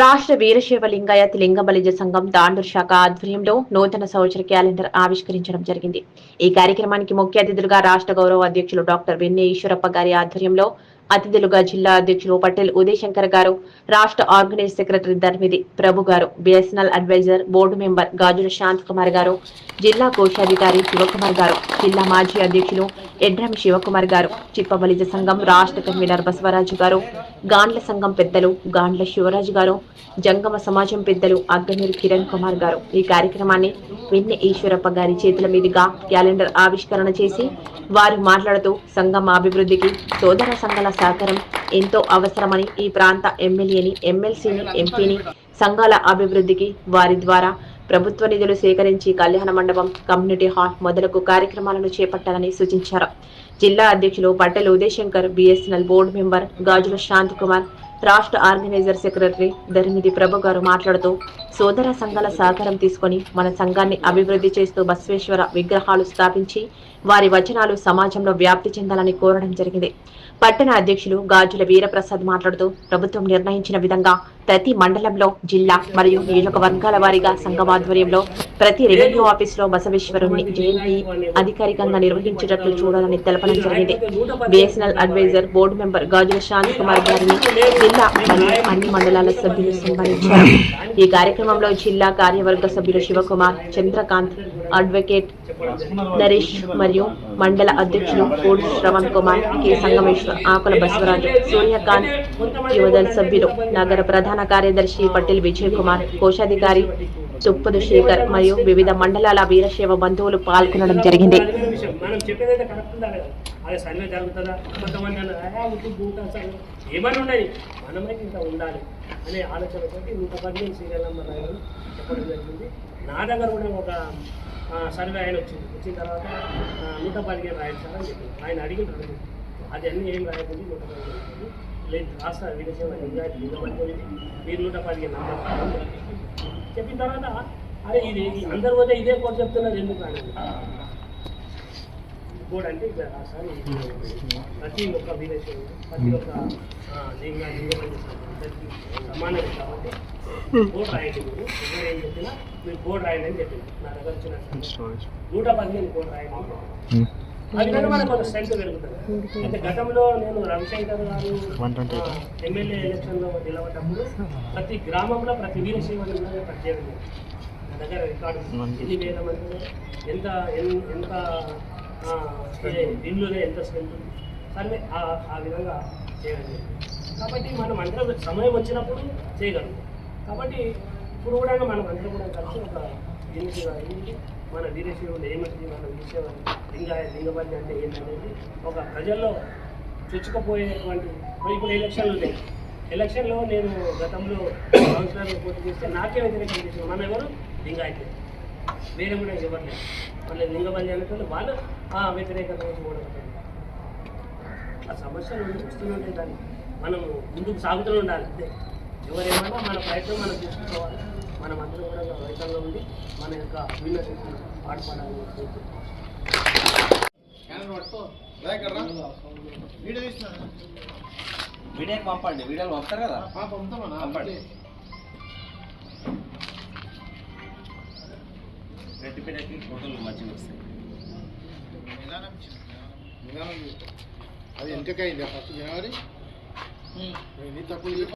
రాష్ట్ర వీరశైవ లింగాయత్ లింగబలిజ సంఘం తాండూరు శాఖ ఆధ్వర్యంలో నూతన సంవత్సర క్యాలెండర్ ఆవిష్కరించడం జరిగింది. ఈ కార్యక్రమానికి ముఖ్య అతిథులుగా రాష్ట్ర గౌరవ అధ్యక్షులు డాక్టర్ వెన్నె ఈశ్వరప్ప గారి ఆధ్వర్యంలో అతిథులుగా జిల్లా అధ్యక్షులు పటేల్ ఉదయశంకర్ గారు రాష్ట్ర ఆర్గనైజ్ సెక్రటరీ ధర్మిది ప్రభు గారు BSNL adviser board member Gajula Shanth Kumar గారు జిల్లా కోశాధికారి శివకుమార్ గారు జిల్లా మాజీ అధ్యక్షులు ఎడ్రమి శివకుమార్ గారు చిప్పబలిజ సంఘం రాష్ట్ర కన్వీనర్ బసవరాజు గారు గాండ్ల సంఘం పెద్దలు గాండ్ల శివరాజు గారు జంగమ సమాజం పెద్దలు అగ్గనూరు కిరణ్ కుమార్ గారు. ఈ కార్యక్రమాన్ని వెన్నె ఈశ్వరప్ప గారి చేతుల మీదుగా క్యాలెండర్ ఆవిష్కరణ చేసి వారు మాట్లాడుతూ సంఘం అభివృద్ధికి సోదర సంఘాల సహకారం ఎంతో అవసరమని ఈ ప్రాంత ఎమ్మెల్యేని ఎమ్మెల్సీని ఎంపీని సంఘాల అభివృద్ధికి వారి ద్వారా ప్రభుత్వ నిధులు సేకరించి కళ్యాణ మండపం కమ్యూనిటీ హాల్ మొదలగు కార్యక్రమాలను చేపట్టాలని సూచించారు. జిల్లా అధ్యక్షులు Pattela Udayashankar BSNL board member Gajula Shanth Kumar రాష్ట్ర ఆర్గనైజర్ సెక్రటరీ ధర్మిది ప్రభు గారు మాట్లాడుతూ సోదర సంఘాల సహకారం తీసుకొని మన సంఘాన్ని అభివృద్ధి చేస్తూ బసవేశ్వర విగ్రహాలు స్థాపించి వారి వచనాలు సమాజంలో వ్యాప్తి చెందాలని కోరడం జరిగింది. పట్టణ అధ్యక్షులు గాజుల వీరప్రసాద్ మాట్లాడుతూ ప్రభుత్వం నిర్ణయించిన విధంగా ప్రతి మండలంలో జిల్లా మరియు నియోజకవర్గాల వారీగా సంఘం ఆధ్వర్యంలో ప్రతి రెవెన్యూ ఆఫీసులో బసవేశ్వరుని జయంతి అధికారికంగా నిర్వహించేటట్లు చూడాలని తెలపడం జరిగింది. BSNL adviser board member Gajula Shanth Kumar గారిని జిల్లా మరియు అన్ని మండలాల సభ్యులు సంపాదించారు ఈ కార్యక్రమంలో జిల్లా కార్యవర్గ సభ్యులు శివకుమార్ చంద్రకాంత్ అడ్వకేట్ నరేష్ మరియు మండల అధ్యక్షులు కోడి శ్రవణ్ కుమార్ కె సంగమేశ్వర్ ఆకుల బసవరాజు సూర్యకాంత్ యువదళ సభ్యులు నగర ప్రధాన ప్రధాన కార్యదర్శి పటేల్ విజయ్ కుమార్ కోశాధికారి తుప్పదు శేఖర్ మరియు వివిధ మండలాల వీరశైవ బంధువులు పాల్గొనడం జరిగింది. నా దగ్గర కూడా ఒక సర్వే ఆయన వచ్చింది. వచ్చిన తర్వాత నూట పదిహేను రాయాలి సార్ అని చెప్పింది ఆయన అడిగిన అది అన్నీ ఏం రాయకుండా నూట పదిహేను లేదు రాష్ట్ర విదేశం ఇంగ్లాండ్ లింగబడి మీరు నూట పదిహేను. చెప్పిన తర్వాత అరే ఇది అందరు పోతే ఇదే కోడ్ చెప్తున్నారు ఎందుకు అని కోడ్ అంటే ఇట్లా రాసారి ప్రతి ఒక్క విదేశం ప్రతి ఒక్క లింగ అందరికీ సమానమే కాబట్టి కోడ్ రాయండి మీరు. ఎవరు ఏం చెప్పినా మీరు కోడ్ రాయండి అని చెప్పింది నా దగ్గర వచ్చిన నూట పదిహేను కోడ్ రాయండి. మనకు ఒక స్ట్రెంత్ పెరుగుతుంది. అయితే గతంలో నేను రవిశంకర్ గారు ఎమ్మెల్యే ఎలక్షన్లో నిలబడ్డప్పుడు ప్రతి గ్రామంలో ప్రతి వీరశైవ ప్రత్యేకం నా దగ్గర రికార్డు. ఎన్ని వేల మంది ఎంత ఎంత ఇల్లునే ఎంత స్ట్రెంత్ సర్వే ఆ విధంగా చేయడం జరిగింది. కాబట్టి మనం అందరం సమయం వచ్చినప్పుడు చేయగలం కాబట్టి ఇప్పుడు కూడా మనం అందరం కూడా కలిసి ఒక దీనికి మన వీరశివుడు ఏమిటి మన విషయం లింగ లింగబల్లి అంటే ఏంటనేది ఒక ప్రజల్లో చొచ్చుకుపోయేటువంటి ఇప్పుడు ఎలక్షన్లు ఉన్నాయి. ఎలక్షన్లో నేను గతంలో కౌన్సిలర్ పోటీ చేస్తే నాకే వ్యతిరేకం చేసిన మన ఎవరు? లింగాయతే. వేరే కూడా ఇవ్వట్లేదు మళ్ళీ లింగబల్లి అనేటువంటి వాళ్ళు ఆ వ్యతిరేకత కూడా ఆ సమస్యలు ఉండి వస్తూనే దాన్ని మనం ముందుకు సాగుతూనే ఉండాలి. అంతే. ఎవరేమన్నా మన ప్రయత్నం మనం చూసుకోవాలి మనం అందరం కూడా రైతంగా ఉండి మన యొక్క విన్నతిని పాటుపడాలని కోరుకుంటున్నాం. వీడియోకి పంపండి. వీడియోలు పంపుతారు కదా? పంపండి. రెడ్డి పీడకి ఫోటోలు మంచిగా వస్తాయి. అది ఎంతకైంది ఫస్ట్ జనవరి? ఎన్ని తక్కువ